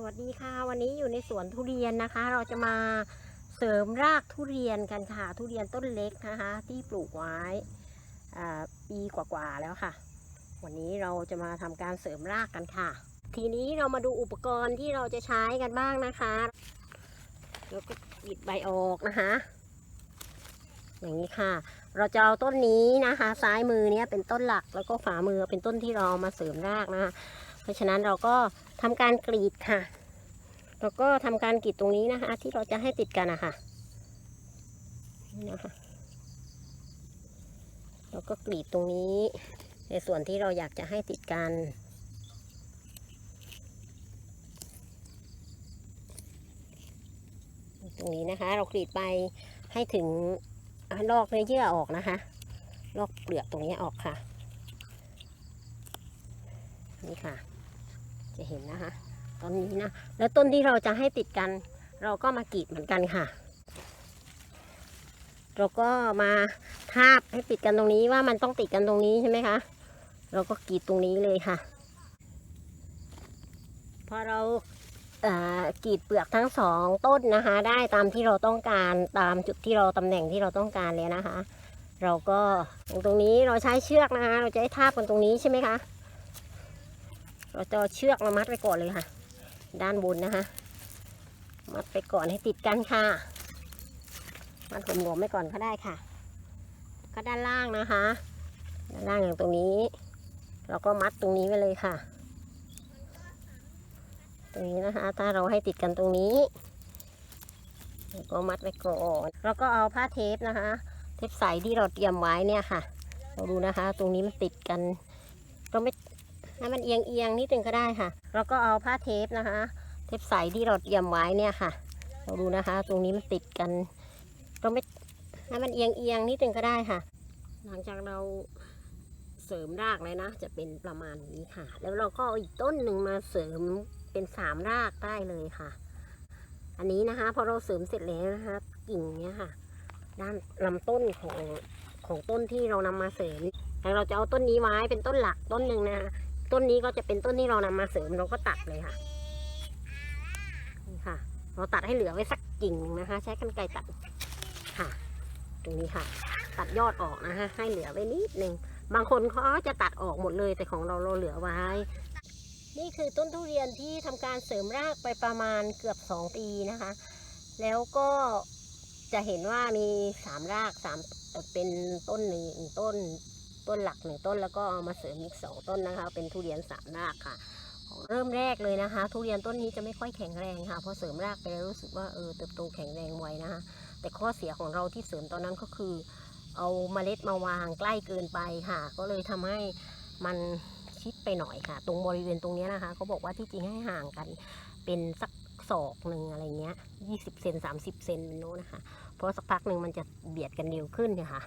สวัสดีค่ะ วันนี้อยู่ในสวนทุเรียนนะคะ เราจะมาเสริมรากทุเรียนกันค่ะ ทุเรียนต้นเล็กนะคะ ที่ปลูกไว้ปีกว่าๆแล้วค่ะ วันนี้เราจะมาทำการเสริมรากกันค่ะ ทีนี้เรามาดูอุปกรณ์ที่เราจะใช้กันบ้างนะคะแล้วก็ปิดใบออกนะคะ อย่างนี้ค่ะ เราจะเอาต้นนี้นะคะ ซ้ายมือเนี้ยเป็นต้นหลักแล้วก็ฝ่ามือเป็นต้นที่เราเอามาเสริมรากนะคะ ราะฉะนั้นเราก็ทำการกรีดค่ะ แล้วก็ทำการกรีดตรงนี้นะคะ ที่เราจะให้ติดกันนะคะนี่นะคะแล้วก็กรีดตรงนี้ ในส่วนที่เราอยากจะให้ติดกันตรงนี้นะคะ เรากรีดไปให้ถึงลอกเนื้อเยื่อออกนะคะ ลอกเปลือกตรงนี้ออกค่ะ นี่ค่ะ จะเห็นนะคะต้นนี้นะ แล้วต้นที่เราจะให้ติดกัน เราก็มากรีดเหมือนกันค่ะ เราก็มาทาบให้ติดกันตรงนี้ว่ามันต้องติดกันตรงนี้ใช่ไหมคะ เราก็กรีดตรงนี้เลยค่ะ พอเราเกรีดเปลือกทั้งสองต้นนะคะ ได้ตามที่เราต้องการตามจุดที่เราตำแหน่งที่เราต้องการเลยนะคะ เราก็ตรงนี้เราใช้เชือกนะคะ เราจะให้ทาบกันตรงนี้ใช่ไหมคะ เราจะเชือกมามัดไว้ก่อนเลยค่ะ ด้านบนนะคะ มัดไปก่อนให้ติดกันค่ะ มัดหลวมๆไว้ก่อนก็ได้ค่ะ ก็ด้านล่างนะคะ ด้านล่างอย่างตรงนี้ เราก็มัดตรงนี้ไว้เลยค่ะ ตรงนี้นะคะ ถ้าเราให้ติดกันตรงนี้ก็มัดไว้ก่อน แล้วก็เอาผ้าเทปนะคะ เทปใสที่เราเตรียมไว้เนี่ยค่ะ เราดูนะคะ ตรงนี้มันติดกันเราไม่ ให้มันเอียงเอียงนิดนึงก็ได้ค่ะ แล้วก็เอาผ้าเทปนะคะ เทปใสที่เราเตรียมไว้เนี่ยค่ะ เราดูนะคะ ตรงนี้มันติดกันเราไม่ให้มันเอียงเอียงนิดนึงก็ได้ค่ะ หลังจากเราเสริมรากเลยนะ จะเป็นประมาณนี้ค่ะ แล้วเราก็อีกต้นหนึ่งมาเสริมเป็นสามรากได้เลยค่ะ อันนี้นะคะ พอเราเสริมเสร็จแล้วนะคะ กิ่งเนี้ยค่ะ ด้านลำต้นของของต้นที่เรานำมาเสริมแต่เราจะเอาต้นนี้ไว้เป็นต้นหลักต้นหนึ่งนะคะ ต้นนี้ก็จะเป็นต้นที่เรานำมาเสริมเราก็ตัดเลยค่ะนี่ค่ะ เราตัดให้เหลือไว้สักกิ่งหนึ่งนะคะ ใช้กรรไกรตัดค่ะ ตรงนี้ค่ะ ตัดยอดออกนะคะให้เหลือไว้นิดนึงบางคนเขาจะตัดออกหมดเลยแต่ของเราเราเหลือไว้ นี่คือต้นทุเรียนที่ทำการเสริมรากไปประมาณเกือบสองปีนะคะ แล้วก็จะเห็นว่ามีสามรากสามเป็นต้นหนึ่งต้น ต้นหลักหนึ่งต้นแล้วก็เอามาเสริมอีกสองต้นนะคะ เป็นทุเรียนสามรากค่ะ เริ่มแรกเลยนะคะ ทุเรียนต้นนี้จะไม่ค่อยแข็งแรงค่ะพอเสริมรากไปแล้วรู้สึกว่าเออเติบโตแข็งแรงไวนะคะ แต่ข้อเสียของเราที่เสริมตอนนั้นก็คือ เอาเมล็ดมาวางใกล้เกินไปค่ะ ก็เลยทำให้มันชิดไปหน่อยค่ะ ตรงบริเวณตรงนี้นะคะเขาบอกว่าที่จริงให้ห่างกันเป็นสักศอกหนึ่งอะไรเงี้ยยี่สิบเซนสามสิบเซนโน้นนะคะ เพราะสักพักหนึ่งมันจะเบียดกันเร็วขึ้นเนี่ยค่ะ